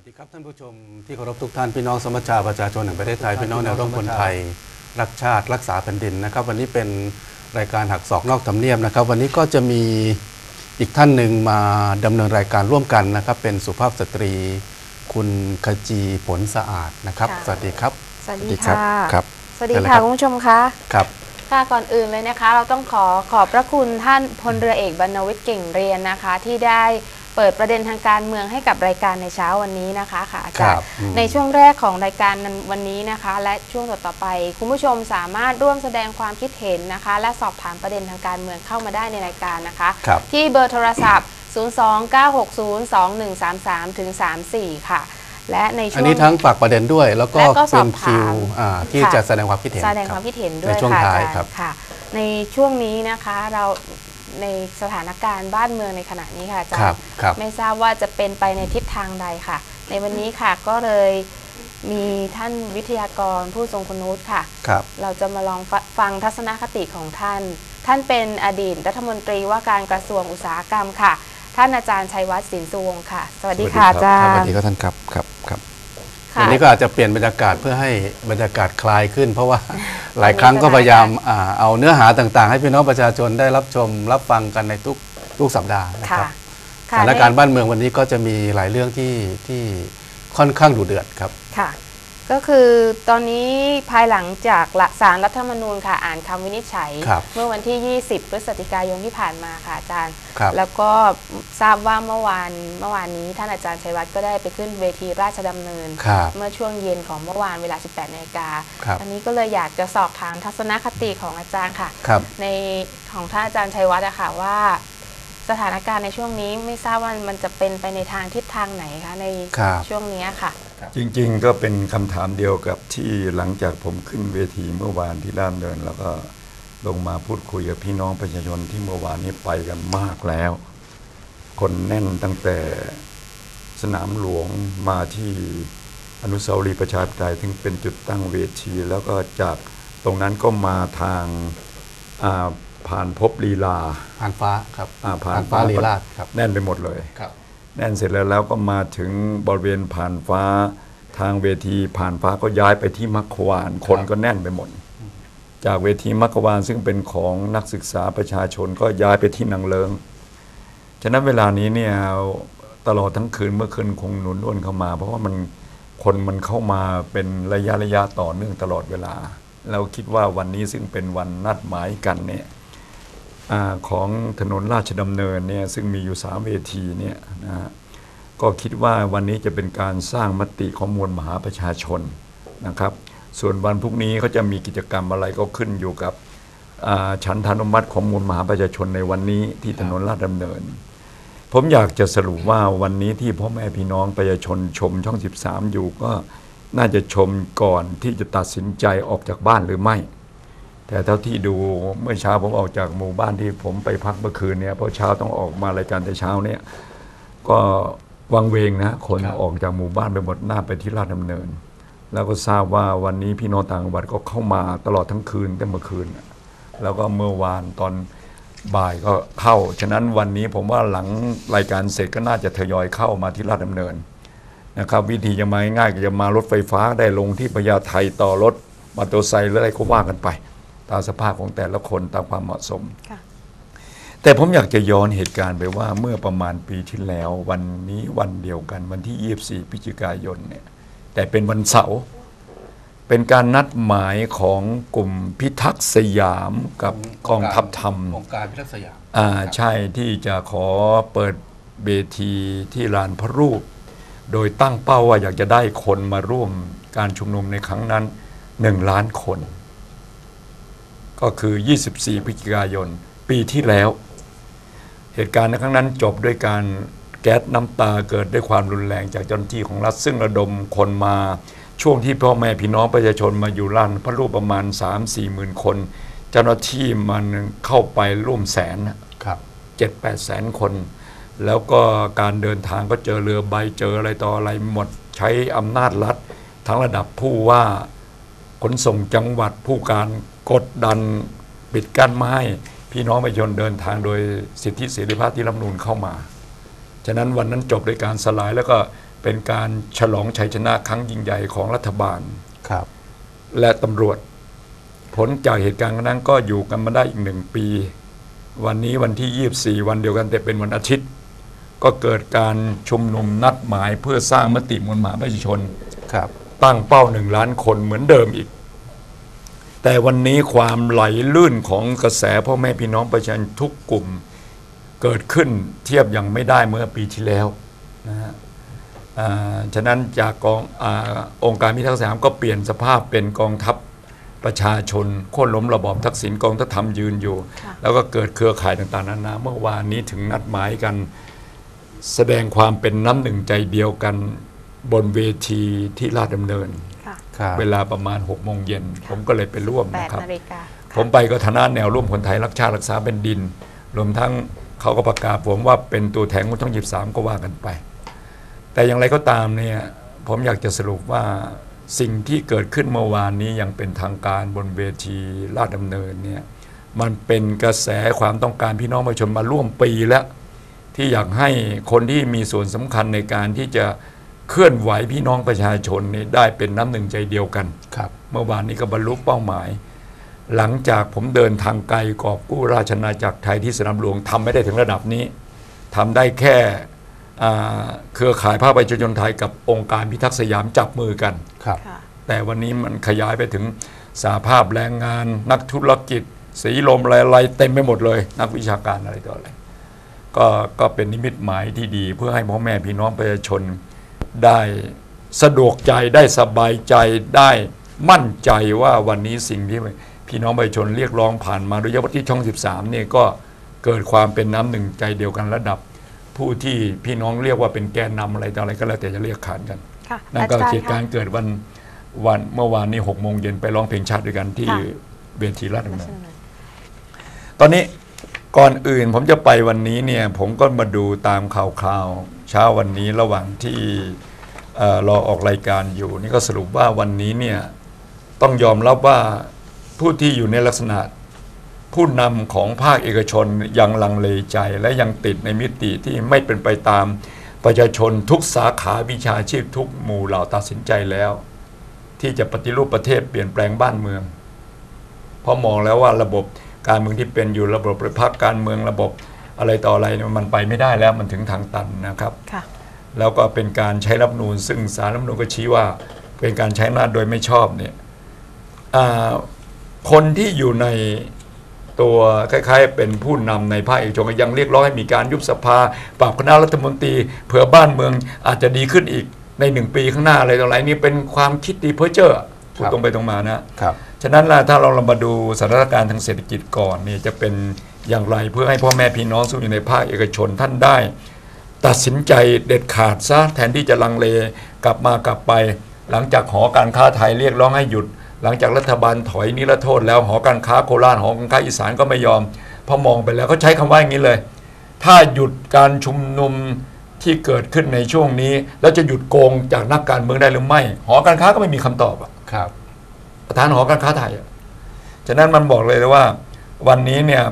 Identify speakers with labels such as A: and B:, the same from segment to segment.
A: วัสดีครับท่านผู้ชมที่เคารพทุกท่านพี่น้องสมัชชาประชาชนแห่งประเทศไทยพี่น้องแนวร่วมคนไทยรักชาติรักษาแผ่นดินนะครับ วันนี้เป็นรายการหักศอกนอกทำเนียบนะครับ วันนี้ก็จะมีอีกท่านหนึ่งมาดำเนินรายการร่วมกันนะครับ เป็นสุภาพสตรี คุณขจีผลสะอาดนะครับ
B: ค่ะ
A: สวัสดีครับ
B: สวัส
A: สวั
B: ดี
A: สดีครับ
B: ค่ะ
A: ครับ
B: สวัสดี
A: เชิญเลย
B: ค่ะ
A: ครับ
B: คุณผู้ชมคะ
A: ครับ
B: ค่ะก่อนอื่นเลยนะคะ เราต้องขอขอบพระคุณท่านพลเรือเอกบรรณวิทย์เก่งเรียนนะคะที่ได้ เปิดประเด็นทางการเมืองให้กับรายการในเช้าวันนี้นะคะค่ะอาจาร
A: ครั
B: ย์
A: บอืม
B: ในช่วงแรกของรายการวันนี้นะคะ และช่วงต่อๆไป คุณผู้ชมสามารถร่วมแสดงความคิดเห็นนะคะ และสอบถามประเด็นทางการเมืองเข้ามาได้ในรายการนะคะ
A: ครับ
B: ที่เบอร์โทรศัพท์ 029602133ถึง34 ค่ะและในช่วง
A: อันนี้ทั้งฝากประเด็นด้วย แล้วก็
B: และก็ส
A: เป็
B: อบ
A: น
B: ถาม
A: คิวอ่าที่
B: ค่ะ
A: จะแสดงความคิดเห็น
B: แสดง
A: ค
B: ค
A: รั
B: วา
A: บ
B: มคิดเห็นด้วย
A: ในช่วง
B: ค่ะ
A: ท้าย
B: อาจารย์
A: ครับ
B: ค่ะในช่วงนี้นะคะเรา ในสถานการณ์บ้านเมืองในขณะนี้ค่ะอาจาร
A: ครับ
B: ย์
A: ครับ
B: ไม่ทราบว่าจะเป็นไปในทิศทางใดค่ะ ในวันนี้ค่ะก็เลยมีท่านวิทยากรผู้ทรงคุณวุฒิค่ะ
A: ครับ
B: เราจะมาลองฟฟังทัศนคติของท่าน ท่านเป็นอดีตรัฐมนตรีว่าการกระทรวงอุตสาหกรรมค่ะ ท่านอาจารย์ชัยวัฒน์สินสุวงศ์ค่ะ สวัสดีค่ะอาจา
A: ส
B: ร
A: วัส
B: ย์
A: ดีครับท่านครับครับครับ
B: ค่ะ
A: วันนี้ก็อาจจะเปลี่ยนบรรยากาศเพื่อให้บรรยากาศคลายขึ้น เพราะว่าหลายครั้งก็พยายามอ่าเอาเนื้อหาต่างๆ ให้พี่น้องประชาชนได้รับชมรับฟังกันในทุกทุกสัปดาห์นะค
B: ค่ะ
A: รับส
B: ค่ะ
A: ถานการณ์บ้านเมืองวันนี้ก็จะมีหลายเรื่องที่ที่ค่อนข้างดุเดือดครับ
B: ค่ะ ก็คือตอนนี้ภายหลังจากละสารรัฐธรรมนูญค่ะอ่านคำวินิจฉัย
A: ครับ
B: เมื่อวันที่ 20 พฤศจิกายนที่ผ่านมาค่ะอาจารย์
A: ครับ
B: แล้วก็ทราบว่าเมื่อวานเมื่อวานนี้ท่านอาจารย์ชัยวัฒน์ก็ได้ไปขึ้นเวทีราชดำเนิน
A: ครับ
B: เมื่อช่วงเย็นของเมื่อวานเวลา 18นาฬิกา
A: ครับ
B: อันนี้ก็เลยอยากจะสอบถามทัศนคติของอาจารย์ค่ะ
A: ครับ
B: ในของท่านอาจารย์ชัยวัฒน์อะค่ะว่า สถานการณ์ในช่วงนี้ไม่ทราบว่ามันจะเป็นไปในทางทิศทางไหนคะใน
A: ครับ
B: ช่วงนี้ค่ะ
C: จริงๆ ก็เป็นคำถามเดียวกับที่หลังจากผมขึ้นเวทีเมื่อวานที่ล่ามเดิน แล้วก็ลงมาพูดคุยกับพี่น้องประชาชนที่เมื่อวานนี้ไปกันมากแล้ว คนแน่นตั้งแต่สนามหลวงมาที่อนุสาวรีย์ประชาธิปไตยถึงเป็นจุดตั้งเวที แล้วก็จากตรงนั้นก็มาทางอ่าผ่านพบลีลา
A: ผ่านฟ้าครับ
C: อ่าผ่า
A: ผ่านนฟ้าลีลาดครับ
C: แน่นไปหมดเลย
A: ครับ
C: แน่นเสร็จแล้วแล้วก็มาถึงบริเวณผ่านฟ้าทางเวทีผ่านฟ้าก็ย้ายไปที่มัคควาน คนก็แน่นไปหมด จากเวทีมัคควานซึ่งเป็นของนักศึกษาประชาชนก็ย้ายไปที่นางเลิงฉะนั้นเวลานี้เนี่ยตลอดทั้งคืนเมื่อคืนคงหนุนอ้วนเข้ามา เพราะว่ามันคนมันเข้ามาเป็นระยะระยะต่อเนื่องตลอดเวลา เราคิดว่าวันนี้ซึ่งเป็นวันนัดหมายกันเนี่ย อของถนนราชดำเนินเนี่ยซึ่งมีอยู่สามเวทีเนี่ยนะฮะก็คิดว่าวันนี้จะเป็นการสร้างมติของมวลมหาประชาชนนะครับ ส่วนวันพรุ่งนี้เขาจะมีกิจกรรมอะไรก็ขึ้นอยู่กับอ่าฉันทานุมัติของมวลมหาประชาชนในวันนี้ที่ถนนราชดำเนิน ผมอยากจะสรุปว่าวันนี้ที่พ่อแม่พี่น้องประชาชนชมช่อง 13 อยู่ก็น่าจะชมก่อนที่จะตัดสินใจออกจากบ้านหรือไม่ แต่เท่าที่ดูเมื่อเช้าผมออกจากหมู่บ้านที่ผมไปพักเมื่อคืนเนี่ยเพราะเช้าต้องออกมารายการแต่เช้าเนี่ยก็วังเวงนะคน
A: ครับ
C: ออกจากหมู่บ้านไปหมดหน้าไปที่ราชดำเนิน แล้วก็ทราบว่าวันนี้พี่น้องต่างจังหวัดก็เข้ามาตลอดทั้งคืนตั้งเมื่อคืนน่ะแล้วก็เมื่อวานตอนบ่ายก็เข้า ฉะนั้นวันนี้ผมว่าหลังรายการเสร็จก็น่าจะทยอยเข้ามาที่ราชดำเนินนะครับวิธีจะมาง่ายๆก็จะมารถไฟฟ้าได้ลงที่พญาไทต่อรถมอเตอร์ไซค์หรืออะไรก็ว่ากันไป ตามสภาพของแต่ละคนตามความเหมาะสม
B: ค่ะ
C: แต่ผมอยากจะย้อนเหตุการณ์ไปว่าเมื่อประมาณปีที่แล้ว วันนี้วันเดียวกันวันที่ 24พฤศจิกายนเนี่ยแต่เป็นวันเสาร์เป็นการนัดหมายของกลุ่มพิทักษ์สยามกับกองทัพธรรม
A: องค์การพิทักษ์สยาม
C: อ่าใช่ที่จะขอเปิดเวทีที่ลานพระรูป โดยตั้งเป้าว่าอยากจะได้คนมาร่วมการชุมนุมในครั้งนั้นหนึ่งล้านคน ก็คือ 24 พฤศจิกายน ปีที่แล้ว เหตุการณ์ในครั้งนั้นจบด้วยการแก๊สน้ำตาเกิดด้วยความรุนแรงจากเจ้าหน้าที่ของรัฐ ซึ่งระดมคนมาช่วงที่พ่อแม่พี่น้องประชาชนมาอยู่ลานพระรูปประมาณ 3-4หมื่นคน เจ้าหน้าที่มันเข้าไปร่วมแสนนะ
A: ครับ
C: เจ็ดแปดแสนคน แล้วก็การเดินทางก็เจอเรือใบเจออะไรต่ออะไรหมดใช้อำนาจรัฐ ทั้งระดับผู้ว่า ขนส่งจังหวัดผู้การกดดันปิดกั้นไม่ให้พี่น้องประชาชนเดินทางโดยสิทธิเสรีภาพที่รัฐธรรมนูญเข้ามา ฉะนั้นวันนั้นจบด้วยการสลายแล้วก็เป็นการฉลองชัยชนะครั้งยิ่งใหญ่ของรัฐบาล
A: ครับ
C: และตำรวจ ผลจากเหตุการณ์นั้นก็อยู่กันมาได้อีกหนึ่งปี วันนี้วันที่ 24 วันเดียวกันแต่เป็นวันอาทิตย์ ก็เกิดการชุมนุมนัดหมายเพื่อสร้างมติมวลมหาประชาชน
A: ครับ
C: ตั้งเป้าหนึ่งล้านคนเหมือนเดิมอีก แต่วันนี้ความไหลลื่นของกระแสพ่อแม่พี่น้องประชาชนทุกกลุ่มเกิดขึ้นเทียบยังไม่ได้เมื่อปีที่แล้วนะฮะอ่าฉะนั้นจากกองอาองค์การพิทักษ์สยามก็เปลี่ยนสภาพเป็นกองทัพประชาชนโค่นล้มระบอบทักษิณกองทัพธรรมยืนอยู่
B: ค่ะ
C: แล้วก็เกิดเครือข่ายต่างๆนานาเมื่อวานนี้ถึงนัดหมายกัน แสดงความเป็นน้ำหนึ่งใจเดียวกัน บนเวทีที่ลาดดำเนิน
B: ค่ะ
A: ครับ
C: เวลาประมาณ6โมงเย็น ผมก็เลยไปร่วม
B: แปด
C: นะครับ
B: นาฬิกา
C: ผมไปก็ทนาแนวร่วมคนไทยรักชาติรักษาเป็นดิน รวมทั้งเขาก็ประกาศผมว่าเป็นตัวแทนของช่อง23ก็ว่ากันไป แต่อย่างไรก็ตามเนี่ยผมอยากจะสรุปว่าสิ่งที่เกิดขึ้นเมื่อวานนี้ยังเป็นทางการบนเวทีลาดดำเนินเนี่ยมันเป็นกระแสความต้องการพี่น้องประชาชนมาร่วมปีแล้ว ที่อยากให้คนที่มีส่วนสำคัญในการที่จะ เคลื่อนไหวพี่น้องประชาชนนี่ได้เป็นน้ำหนึ่งใจเดียวกัน
A: ครับ
C: เมื่อวานนี้ก็บรรลุเป้าหมาย หลังจากผมเดินทางไกลกอบกู้ราชอาณาจักรไทยที่สนามหลวงทำไม่ได้ถึงระดับนี้ทำได้แค่อ่าเครือข่ายภาคประชาชนไทยกับองค์การพิทักษ์สยามจับมือกัน
A: ครับ
B: ค่ะ
C: แต่วันนี้มันขยายไปถึงสาภาพแรงงาน นักธุรกิจ สีลมอะไรๆเต็มไปหมดเลย นักวิชาการอะไรต่ออะไรก็ก็เป็นนิมิตหมายที่ดีเพื่อให้พ่อแม่พี่น้องประชาชน ได้สะดวกใจได้สบายใจได้มั่นใจว่าวันนี้สิ่งที่พี่น้องประชาชนเรียกร้องผ่านมาโดยเฉพาะที่ช่อง 13เนี่ยก็เกิดความเป็นน้ำหนึ่งใจเดียวกันระดับ ผู้ที่พี่น้องเรียกว่าเป็นแกนนำอะไรต่ออะไรก็แล้วแต่จะเรียกขานกัน
B: ค่ะ
C: นั่นก็
B: อาจาร
C: เห
B: ย์
C: ตุการ
B: คะ
C: ณ์เกิดวันวันเมื่อวานนี้หกโมงเย็นไปร้องเพลงชาติด้วยกันที่
B: ค่ะ
C: เวทีราชดำเนินตอนนี้ก่อนอื่นผมจะไปวันนี้เนี่ยผมก็มาดูตามข่าวคราว เช้าวันนี้ระหว่างที่เอ่อรอออกรายการอยู่นี่ก็สรุปว่าวันนี้เนี่ยต้องยอมรับว่าผู้ที่อยู่ในลักษณะผู้นำของภาคเอกชนยังลังเลใจและยังติดในมิติที่ไม่เป็นไปตามประชาชนทุกสาขาวิชาชีพทุกหมู่เหล่าตัดสินใจแล้ว ที่จะปฏิรูปประเทศเปลี่ยนแปลงบ้านเมือง เพราะมองแล้วว่าระบบการเมืองที่เป็นอยู่ระบบประพักการเมืองระบบ อะไรต่ออะไรเนี่ยมันไปไม่ได้แล้วมันถึงทางตันนะครับ
B: ค่ะ
C: แล้วก็เป็นการใช้รัฐธรรมนูญซึ่งสารรัฐธรรมนูญก็ชี้ว่าเป็นการใช้อำนาจโดยไม่ชอบเนี่ยอ่าคนที่อยู่ในตัวคล้ายๆ เป็นผู้นำในภาคเอกชนก็ยังเรียกร้องให้มีการยุบสภา ปรับคณะรัฐมนตรีเผื่อบ้านเมืองอาจจะดีขึ้นอีกในหนึ่งปีข้างหน้าอะไรต่ออะไรนี่เป็นความคิดดีเพ้อเจ้อพูดตรงไปตรงมานะ
A: ครับ
C: ฉะนั้นล่ะถ้าเราลองมาดูสถานการณ์ทางเศรษฐกิจก่อนนี่จะเป็น อย่างไรเพื่อให้พ่อแม่พี่น้องซึ่งอยู่ในภาคเอกชนท่านได้ ตัดสินใจเด็ดขาดซะแทนที่จะลังเลกลับมากลับไป หลังจากหอการค้าไทยเรียกร้องให้หยุด หลังจากรัฐบาลถอยนิรโทษแล้วหอการค้าโคราชหอการค้าอีสานก็ไม่ยอมพอมองไปแล้วเขาใช้คำว่าอย่างนี้เลย ถ้าหยุดการชุมนุมที่เกิดขึ้นในช่วงนี้ แล้วจะหยุดโกงจากนักการเมืองได้หรือไม่ หอการค้าก็ไม่มีคำตอบอะ
A: ครับ
C: ประธานหอการค้าไทยอะฉะนั้นมันบอกเลยว่า วันนี้เนี่ย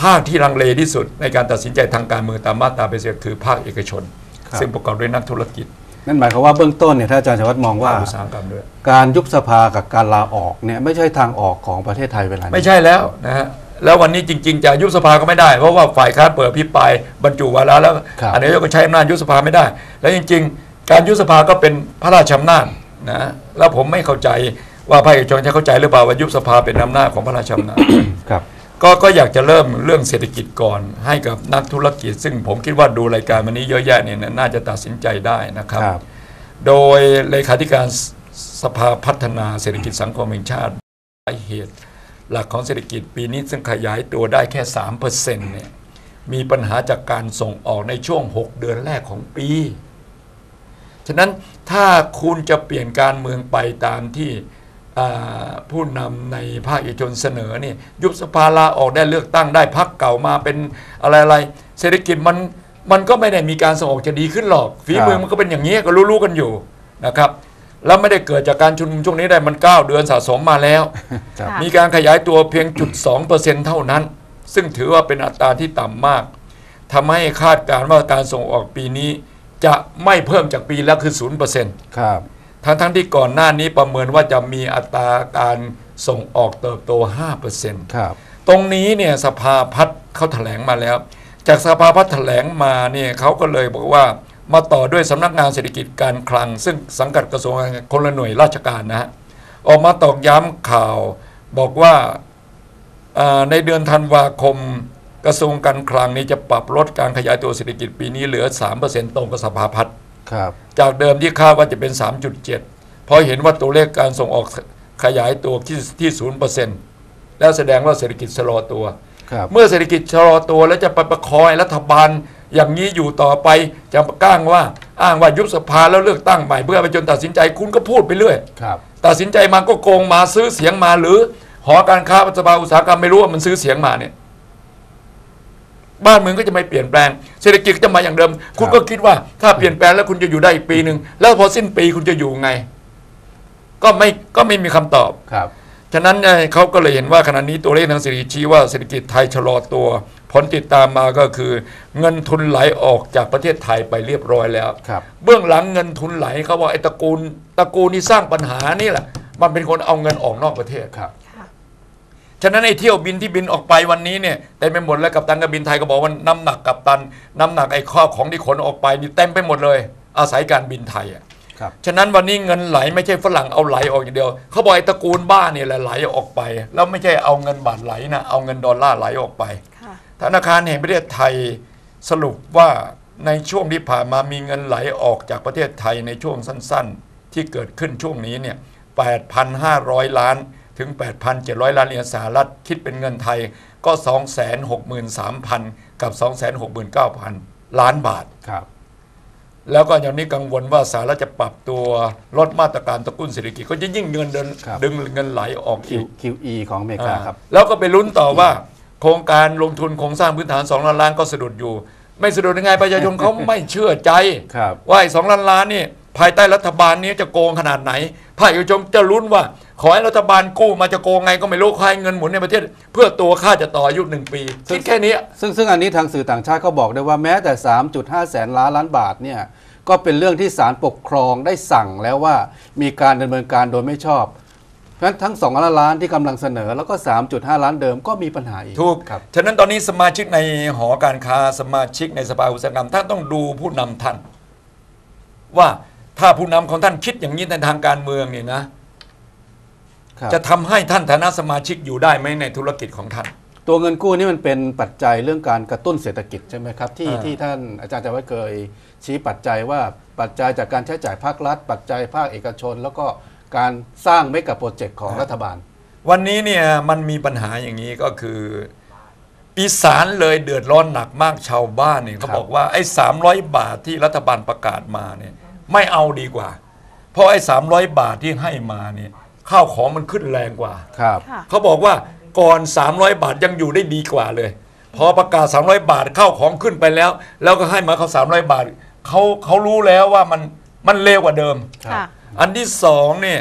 C: ภาคที่ลังเลที่สุดในการตัดสินใจทางการเมืองตามมาตราเปเสียคือภาคเอกชน
A: ครับ
C: ซึ่งประกอบด้วยนักธุรกิจ
A: นั่นหมายความว่าเบื้องต้นเนี่ยถ้าอาจารย์ชวัฒน์มองว่า
C: ภาคอุตสาหกรรมด้วย
A: การยุบสภากับการลาออกเนี่ยไม่ใช่ทางออกของประเทศไทยเวลานี้
C: ไม่ใช่แล้วนะฮะแล้ววันนี้จริง ๆ จะยุบสภาก็ไม่ได้ เพราะว่าฝ่ายค้านเปิดพิปรายบรรจุวาระแล้ว
A: ครับ
C: อันนี้ก็ใช้อำนาจยุบสภาไม่ได้ แล้วจริง ๆ การยุบสภาก็เป็นพระราชอำนาจนะแล้วผมไม่เข้าใจ ว่าภาคเอกชนจะเข้าใจหรือเปล่าว่ายุบสภาเป็นอำนาจของพระราชอำนาจ
A: ครับ
C: ก็ก็อยากจะเริ่มเรื่องเศรษฐกิจก่อนให้กับนักธุรกิจ ซึ่งผมคิดว่าดูรายการวันนี้เยอะแยะเนี่ยน่าจะตัดสินใจได้นะครับ
A: ครับ
C: โดยเลขาธิการสสภาพัฒนาเศรษฐกิจสังคมแห่งชาติสาเหตุ หลักของเศรษฐกิจปีนี้ซึ่งขยายตัวได้แค่3%เนี่ยมีปัญหาจากการส่งออกในช่วง 6 เดือนแรกของปี ฉะนั้นถ้าคุณจะเปลี่ยนการเมืองไปตามที่อ่า ผู้นำในภาคเอกชนเสนอเนี่ยยุบสภาลาออกได้เลือกตั้งได้พักเก่ามาเป็นอะไรอะไรๆเศรษฐกิจมันมันก็ไม่ได้มีการส่งออกจะดีขึ้นหรอกฝีมือมันก็เป็นอย่างนี้ก็รู้ๆกันอยู่นะครับแล้วไม่ได้เกิดจากการชุมนุมช่วงนี้ได้มัน 9 เดือนสะสมมาแล้ว
A: ครับ
B: ค่ะ
C: มีการขยายตัวเพียงจุด2%เท่านั้น ซึ่งถือว่าเป็นอัตราที่ต่ำมากทำให้คาดการณ์ว่าการส่งออกปีนี้ จะไม่เพิ่มจากปีแล้วคือศูนย์เปอร์เซ็นต์
A: ครับ
C: ทั้งทั้งที่ก่อนหน้านี้ประเมินว่าจะมีอัตราการส่งออกเติบโต 5%
A: ครับ
C: ตรงนี้เนี่ยสภาพัฒน์เขาแถลงมาแล้ว จากสภาพัฒน์แถลงมาเนี่ยเขาก็เลยบอกว่ามาต่อด้วยสำนักงานเศรษฐกิจการคลัง ซึ่งสังกัดกระทรวงการคนละหน่วยราชการนะฮะออกมาตอกย้ำข่าวบอกว่าอ่าในเดือนธันวาคมกระทรวงการคลังนี้จะปรับลดการขยายตัวเศรษฐกิจปีนี้เหลือ 3%ตรงกับสภาพัฒน์
A: ครับ
C: จากเดิมที่คาดว่าจะเป็น 3.7 เพราะเห็นว่าตัวเลขการส่งออกขยายตัวที่ที่0%แล้วแสดงว่าเศรษฐกิจชะลอตัว
A: ครับ
C: เมื่อเศรษฐกิจชะลอตัวแล้วจะไปประคอยรัฐบาลอย่างนี้อยู่ต่อไปจะก้างว่า อ้างว่ายุบสภาแล้วเลือกตั้งใหม่เพื่อไปจนตัดสินใจคุณก็พูดไปเรื่อย
A: ครับ
C: ตัดสินใจมาก็โกงมาซื้อเสียงมาหรือหอการค้าสภาอุตสาหกรรมไม่รู้ว่ามันซื้อเสียงมาเนี่ย บ้านเมืองก็จะไม่เปลี่ยนแปลง เศรษฐกิจก็จะมาอย่างเดิม คุณก็คิดว่าถ้าเปลี่ยนแปลงแล้วคุณจะอยู่ได้อีกปีหนึ่งแล้วพอสิ้นปีคุณจะอยู่ไง ก็ไม่ก็ไม่มีคำตอบ
A: ครับ
C: ฉะนั้นเอ่อเขาก็เลยเห็นว่าขณะนี้ตัวเลขทางเศรษฐกิจชี้ว่าเศรษฐกิจไทยชะลอตัว ผลติดตามมาก็คือ เงินทุนไหลออกจากประเทศไทยไปเรียบร้อยแล้ว
A: ครับ
C: เบื้องหลังเงินทุนไหลเขาบอกไอ้ตระกูลตระกูลที่สร้างปัญหานี่แหละ มันเป็นคนเอาเงินออกนอกประเทศ
A: ครับ
B: ค่ะ
C: ฉะนั้นไอ้เที่ยวบินที่บินออกไปวันนี้เนี่ยเต็มไปหมดแล้วกับตันการบินไทยก็บอกว่าน้ำหนักกับตัน น้ำหนักไอ้ข้าวของที่ขนออกไปนี่เต็มไปหมดเลย อาศัยการบินไทยอะ
A: ครับ
C: ฉะนั้นวันนี้เงินไหลไม่ใช่ฝรั่งเอาไหลออกอย่างเดียวเขาบอกไอ้ตระกูลบ้าเนี่ยแหละไหลออกไป แล้วไม่ใช่เอาเงินบาทไหลนะเอาเงินดอลลาร์ไหลออกไป
B: ค่ะ
C: ธนาคารแห่งประเทศไทยสรุปว่าในช่วงที่ผ่านมามีเงินไหลออกจากประเทศไทยในช่วงสั้น ๆ ที่เกิดขึ้นช่วงนี้เนี่ย8,500 ล้าน ถึง 8,700 ล้านเหรียญสหรัฐคิดเป็นเงินไทยก็ 263,000 กับ 269,000 ล้านบาท
A: ครับ
C: แล้วก็อย่างนี้กังวลว่าสหรัฐจะปรับตัวลดมาตรการตะกุนเศรษฐกิจก็จะยิ่งเงินเดิน
A: ครับ
C: ดึงเงินไหลออกอีก
A: Q QE ของอเมริกาครับ
C: อ่าแล้วก็ไปลุ้นต่อว่า โครงการลงทุนโครงสร้างพื้นฐาน2ล้านล้านก็สะดุดอยู่ ไม่สะดุดยังไงประชาชน เขาไม่เชื่อใจ
A: ครับ
C: ว่าไอ้สองล้านล้านนี่ภายใต้รัฐบาลนี้จะโกงขนาดไหนภาคเอกชนจะลุ้นว่า ขอให้รัฐบาลกู้มาจะโกงไงก็ไม่รู้ขอให้เงินหมุนในประเทศ เพื่อตัวค่าจะต่ออายุหนึ่งปีคิดแค่นี้
A: ซึ่งซึ่งอันนี้ทางสื่อต่างชาติก็บอกได้ว่าแม้แต่ 3.5 แสนล้านล้านบาทเนี่ยก็เป็นเรื่องที่ศาลปกครองได้สั่งแล้วว่ามีการดำเนินการโดยไม่ชอบเพราะฉะนั้นทั้ง2ล้านล้านที่กำลังเสนอแล้วก็ 3.5 ล้านเดิมก็มีปัญหาอีก
C: ถูก
A: ครับ
C: ฉะนั้นตอนนี้สมาชิกในหอการค้าสมาชิกในสภาอุตสาหกรรมท่านต้องดูผู้นำท่าน ว่าถ้าผู้นำของท่านคิดอย่างนี้ในทางการเมืองเนี่ยนะ
A: ครับ
C: จะทำให้ท่านฐานะสมาชิกอยู่ได้ไหมในธุรกิจของท่าน
A: ตัวเงินกู้นี่มันเป็นปัจจัยเรื่องการกระตุ้นเศรษฐกิจใช่ไหมครับ ที่
C: อ่า
A: ที่ท่านอาจารย์จะไว้เคยชี้ปัจจัยว่าปัจจัยจากการใช้จ่ายภาครัฐ ปัจจัยภาคเอกชน แล้วก็การสร้างเมกะโปรเจกต์ของรัฐบาล
C: วันนี้เนี่ยมันมีปัญหาอย่างนี้ก็คืออีสานเลยเดือดร้อนหนักมากชาวบ้านเนี่ยเขา
A: ครับ
C: บอกว่าไอ้สามร้อยบาทที่รัฐบาลประกาศมาเนี่ยไม่เอาดีกว่า เพราะไอ้สามร้อยบาทที่ให้มาเนี่ย ข้าวของมันขึ้นแรงกว่า
A: ครับ
B: ค่ะ
C: เขาบอกว่าก่อน 300 บาทยังอยู่ได้ดีกว่าเลย พอประกาศ 300 บาทเข้าของขึ้นไปแล้ว แล้วก็ให้มาเขา300 บาทเขาเขารู้แล้วว่ามันมันเลวกว่าเดิม
A: ครับ
B: ค่ะ
C: อันที่สองเนี่ย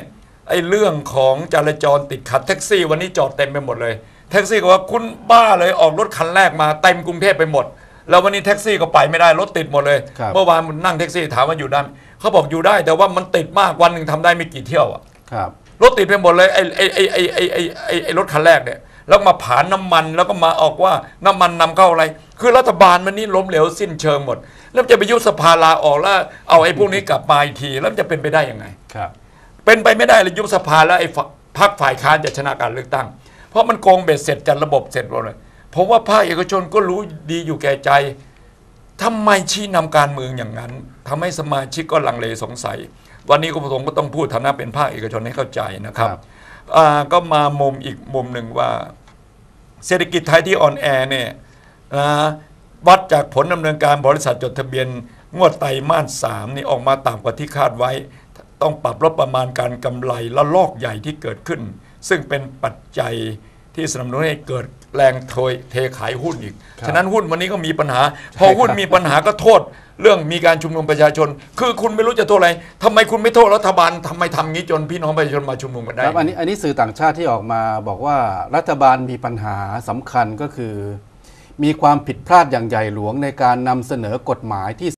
C: ไอ้เรื่องของจราจรติดขัดแท็กซี่วันนี้จอดเต็มไปหมดเลย แท็กซี่ก็ว่าคุณบ้าเลยออกรถคันแรกมาเต็มกรุงเทพไปหมด แล้ววันนี้แท็กซี่ก็ไปไม่ได้รถติดหมดเลย
A: ครับ
C: เมื่อวานมันนั่งแท็กซี่ถามว่าอยู่ได้ไหมเขาบอกอยู่ได้แต่ว่ามันติดมากวันหนึ่งทำได้ไม่กี่เที่ยวอะ
A: ครับ
C: รถติดไปหมดเลยไอ้ไอ้ไอ้ไอ้ไอ้ไอ้ไอ้ไอ้รถคันแรกเนี่ยแล้วมาผ่านน้ำมันแล้วก็มาออกว่าน้ำมันนำเข้าอะไร คือรัฐบาลมันนี่ล้มเหลวสิ้นเชิงหมด แล้วจะไปยุบสภาลาออกแล้วเอาไอ้พวกนี้กลับมาอีกทีแล้วมันจะเป็นไปได้ยังไง
A: ครับ
C: เป็นไปไม่ได้เลยยุบสภาแล้วไอ้ฝ่าพรรคฝ่ายค้านจะชนะการเลือกตั้ง เพราะมันโกงเบ็ดเสร็จจัดระบบเสร็จหมดเลยผมว่าภาคเอกชนก็รู้ดีอยู่แก่ใจทำไมชี้นำการเมืองอย่างนั้นทำให้สมาชิกก็ลังเลสงสัย วันนี้ก็ผมก็ต้องพูดฐานะเป็นภาคเอกชนให้เข้าใจนะครับ
A: ครับ
C: อ่าก็มามุมอีกมุมหนึ่งว่า เศรษฐกิจไทยที่อ่อนแอเนี่ยนะวัดจากผลดำเนินการบริษัทจดทะเบียน งวดไตรมาสสามนี่ออกมาต่ำกว่าที่คาดไว้ ต้องปรับลดประมาณการกำไรและลอกใหญ่ที่เกิดขึ้น ซึ่งเป็นปัจจัยที่สนับสนุนให้เกิด แรงโทยเทขายหุ้นอีก
A: ครับ
C: ฉะนั้นหุ้นวันนี้ก็มีปัญหา พอ
A: ใช่ครับ
C: หุ้นมีปัญหาก็โทษ เรื่องมีการชุมนุมประชาชน คือคุณไม่รู้จะโทษอะไรทำไมคุณไม่โทษรัฐบาลทำไมทำงี้จนพี่น้องประชาชนมาชุมนุมกันได้
A: ครับอันนี้อันนี้สื่อต่างชาติที่ออกมาบอกว่ารัฐบาลมีปัญหาสำคัญก็คือ มีความผิดพลาดอย่างใหญ่หลวงในการนำเสนอกฎหมายที่